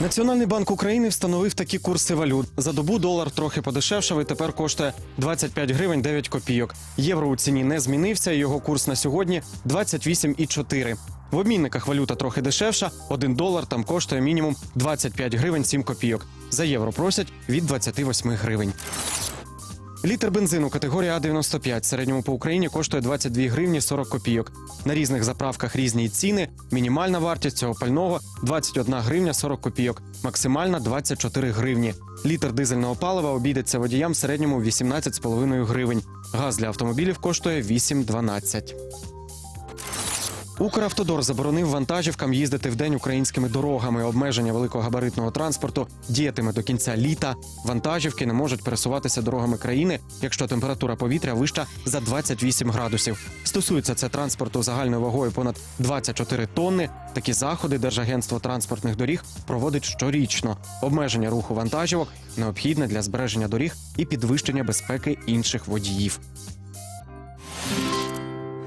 Національний банк України встановив такі курси валют. За добу долар трохи подешевшав і тепер коштує 25 гривень 9 копійок. Євро у ціні не змінився. Його курс на сьогодні 28,4. В обмінниках валюта трохи дешевша. Один долар там коштує мінімум 25 гривень 7 копійок. За євро просять від 28 гривень. Літр бензину категорії А95 в середньому по Україні коштує 22 гривні 40 копійок. На різних заправках різні ціни. Мінімальна вартість цього пального 21 гривня 40 копійок, максимальна 24 гривні. Літр дизельного палива обійдеться водіям в середньому 18,5 гривень. Газ для автомобілів коштує 8,12. Укравтодор заборонив вантажівкам їздити вдень українськими дорогами. Обмеження великогабаритного транспорту діятиме до кінця літа. Вантажівки не можуть пересуватися дорогами країни, якщо температура повітря вища за 28 градусів. Стосується це транспорту загальною вагою понад 24 тонни. Такі заходи Держагентство транспортних доріг проводить щорічно. Обмеження руху вантажівок необхідне для збереження доріг і підвищення безпеки інших водіїв.